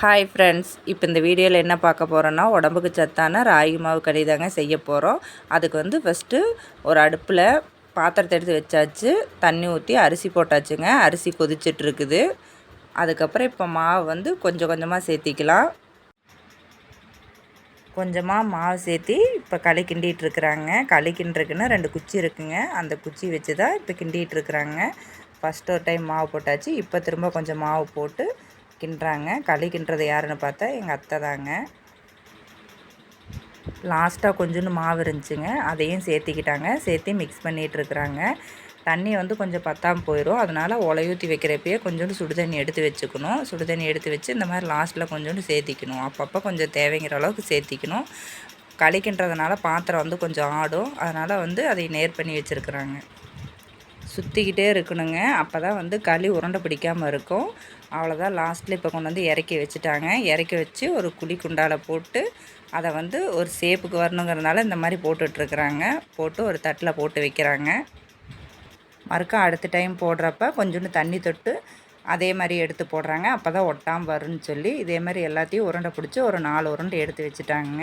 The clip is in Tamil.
ஹாய் ஃப்ரெண்ட்ஸ் இப்போ இந்த வீடியோவில் என்ன பார்க்க போகிறோன்னா உடம்புக்கு சத்தான ராகி மாவு களி தாங்க செய்ய போகிறோம் அதுக்கு வந்து ஃபஸ்ட்டு ஒரு அடுப்பில் பாத்திரத்தை எடுத்து வச்சாச்சு. தண்ணி ஊற்றி அரிசி போட்டாச்சுங்க. அரிசி கொதிச்சிட்ருக்குது. அதுக்கப்புறம் இப்போ மாவு வந்து கொஞ்சம் கொஞ்சமாக சேர்த்திக்கலாம். கொஞ்சமாக மாவு சேர்த்தி இப்போ களி கிண்டிகிட்டு இருக்கிறாங்க களி கிண்டுறதுக்குன்னு ரெண்டு குச்சி இருக்குங்க. அந்த குச்சி வச்சு தான் இப்போ கிண்டிகிட்டு இருக்கிறாங்க ஃபஸ்ட் ஒரு டைம் மாவு போட்டாச்சு. இப்போ திரும்ப கொஞ்சம் மாவு போட்டு கிண்டுறாங்க களி கிண்டுறது யாருன்னு பார்த்தா எங்கள் அத்தை தாங்க. லாஸ்ட்டாக கொஞ்சோண்டு மாவு இருந்துச்சுங்க. அதையும் சேர்த்திக்கிட்டாங்க. சேர்த்து மிக்ஸ் பண்ணிகிட்ருக்குறாங்க தண்ணி வந்து கொஞ்சம் பத்தாமல் போயிடும் அதனால் உலையூற்றி வைக்கிறப்பயே கொஞ்சோண்டு சுடுதண்ணி எடுத்து வச்சுக்கணும். சுடு தண்ணி எடுத்து வச்சு இந்த மாதிரி லாஸ்ட்டில் கொஞ்சோண்டு சேர்த்திக்கணும். அப்பப்போ கொஞ்சம் தேவைங்கிற அளவுக்கு சேர்த்திக்கணும். களிக்கின்றதுனால பாத்திரம் வந்து கொஞ்சம் ஆடும். அதனால் வந்து அதை நேர் பண்ணி வச்சுருக்குறாங்க. சுற்றிக்கிட்டே இருக்கணுங்க. அப்போ தான் வந்து களி உருண்டை பிடிக்காமல் இருக்கும். அவ்வளோதான் லாஸ்ட்டில் இப்போ கொண்டு வந்து இறக்கி வச்சுட்டாங்க. இறக்கி வச்சு ஒரு குழி குண்டால் போட்டு அதை வந்து ஒரு சேப்புக்கு வரணுங்கிறதுனால இந்த மாதிரி போட்டுட்ருக்குறாங்க. போட்டு ஒரு தட்டில் போட்டு வைக்கிறாங்க. மறுக்கா அடுத்த டைம் போடுறப்ப கொஞ்சோண்டு தண்ணி தொட்டு அதே மாதிரி எடுத்து போடுறாங்க. அப்போ தான் ஒட்டாமல் வரும்னு சொல்லி இதே மாதிரி எல்லாத்தையும் உருண்டை பிடிச்சி ஒரு நாலு உருண்டை எடுத்து வச்சுட்டாங்க